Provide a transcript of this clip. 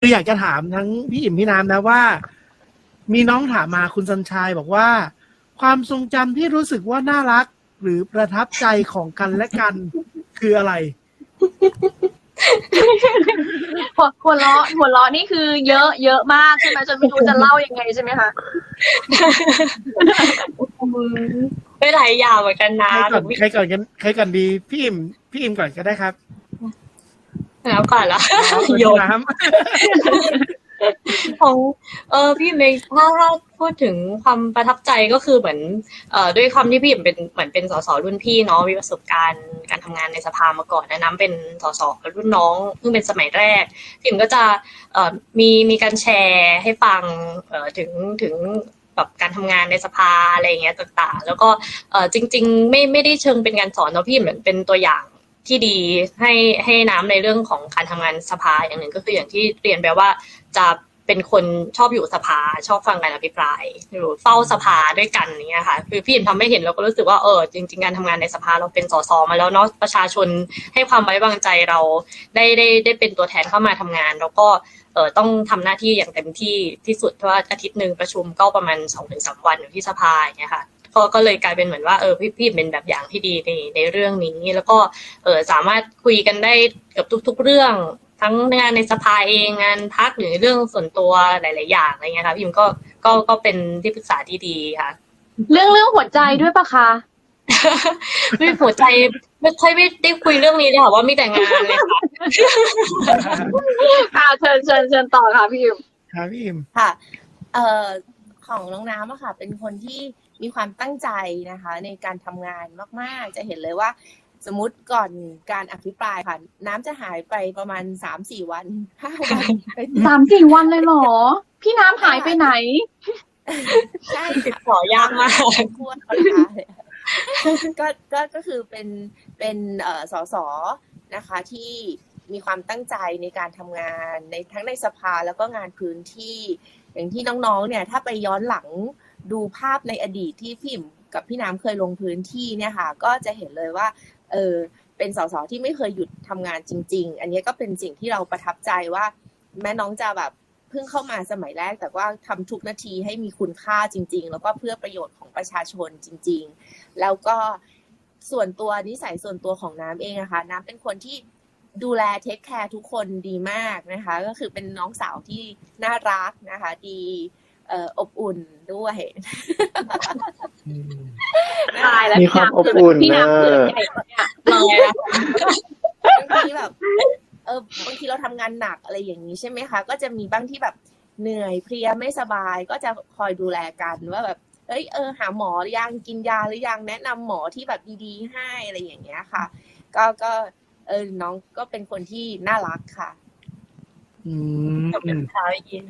คืออยากจะถามทั้งพี่อิ่มพี่น้ำนะว่า มีน้องถามมาคุณสัญชัยบอกว่า ความทรงจำที่รู้สึกว่าน่ารัก หรือประทับใจของกันและกันคืออะไร หัวหัวเราะหัวเราะนี่คือเยอะเยอะมากใช่ไหมจนไม่รู้จะเล่ายังไงใช่ไหมคะไม่หลายอย่างเหมือนกันนะใครก่อนใครก่อนกันใครก่อนดี พี่อิ่มพี่อิ่มก่อนก็ได้ครับ แล้วก่อนละพี่โยนน้ของเออพี่เมย์ถ้าถ้าพูดถึงความประทับใจก็คือเหมือนเอ่อด้วยความที่พี่เป็นเหมือนเป็นสสรุ่นพี่เนาะมีประสบการณ์การทำงานในสภามาก่อนนะน้ำเป็นสสรุ่นน้องเพิ่งเป็นสมัยแรกพี่ก็จะเอ่อมีมีการแชร์ให้ฟังเอ่อถึงถึงแบบการทำงานในสภาอะไรอย่างเงี้ยต่าง ๆ แล้วก็เอ่อจริง ๆ ไม่ไม่ได้เชิงเป็นการสอนเนาะพี่เหมือนเป็นตัวอย่าง ที่ดีให้ให้น้ำในเรื่องของการทำงานสภาอย่างหนึ่งก็คืออย่างที่เรียนไปว่าจะเป็นคนชอบอยู่สภาชอบฟังการอภิปรายหรือเฝ้าสภาด้วยกันอย่างเนี้ยค่ะคือพี่เห็นทำให้เห็นเราก็รู้สึกว่าเออจริง ๆ การทำงานในสภาเราเป็นสสมาแล้วเนาะประชาชนให้ความไว้วางใจเราได้ได้ได้เป็นตัวแทนเข้ามาทำงาน แล้วก็เออต้องทำหน้าที่อย่างเต็มที่ที่สุดเพราะว่าอาทิตย์หนึ่งประชุมก็ประมาณสองถึงสามวันอยู่ที่สภาอย่างเงี้ยค่ะ ก็ก็เลยกลายเป็นเหมือนว่าเออพี่พี่เป็นแบบอย่างที่ดีในในเรื่องนี้ แล้วก็เออสามารถคุยกันได้เกือบทุก ๆ เรื่องทั้งงานในสภาเองงานพักหรือเรื่องส่วนตัวหลาย ๆ อย่างอะไรเงี้ยค่ะพี่ยิมก็ก็ก็เป็นที่ปรึกษาที่ดีค่ะ เรื่องเรื่องหัวใจด้วยปะคะไม่หัวใจไม่ค่อยไม่ได้คุยเรื่องนี้เลยค่ะว่ามีแต่งานเลยค่ะค่ะเชิญเชิญเชิญต่อค่ะพี่อิมครับพี่อิ่มค่ะ เอ่อของน้องน้ำอะค่ะ เป็นคนที่ มีความตั้งใจนะคะ ในการทำงานมาก ๆ จะเห็นเลยว่า สมมติก่อนการอภิปรายค่ะ น้ำจะหายไปประมาณสามสี่วันห้าวันไปสามสี่วันเลยเหรอ พี่น้ำหายไปไหน ใช่ติดค่ะต่อยากมากทั่วคอนดาเลยก็ก็ก็คือเป็นเป็นเอ่อสสนะคะที่มีความตั้งใจในการทำงานในทั้งในสภาแล้วก็งานพื้นที่ อย่างที่น้องๆเนี่ย ถ้าไปย้อนหลัง ดูภาพในอดีตที่พิมกับพี่น้ำเคยลงพื้นที่เนี่ยค่ะ ก็จะเห็นเลยว่า เออเป็นสสที่ไม่เคยหยุดทำงานจริง ๆ อันนี้ก็เป็นสิ่งที่เราประทับใจว่า แม่น้องจะแบบเพิ่งเข้ามาสมัยแรก แต่ว่าทำทุกนาทีให้มีคุณค่าจริง ๆ แล้วก็เพื่อประโยชน์ของประชาชนจริง ๆ แล้วก็ส่วนตัวนิสัยส่วนตัวของน้ำเองอะคะ น้ำเป็นคนที่ดูแลเทคแคร์ทุกคนดีมากนะคะ ก็คือเป็นน้องสาวที่น่ารักนะคะ ดี อ่ออบอุ่นด้วยตายแล้วมีความอบอุ่นพี่นะน้ำเกิดใหญ่เนี่ยเลยนะบางทีแบบเออบางทีเราทำงานหนักอะไรอย่างนี้ใช่ไหมคะ ก็จะมีบ้างที่แบบเหนื่อยเพลียไม่สบายก็จะคอยดูแลกันว่าแบบเอ้ยเออหาหมอหรือยังกินยาหรือยังแนะนำหมอที่แบบดีๆให้อะไรอย่างเงี้ยค่ะ ก็ก็เออน้องก็เป็นคนที่น่ารักค่ะอืม กับเช้ายิน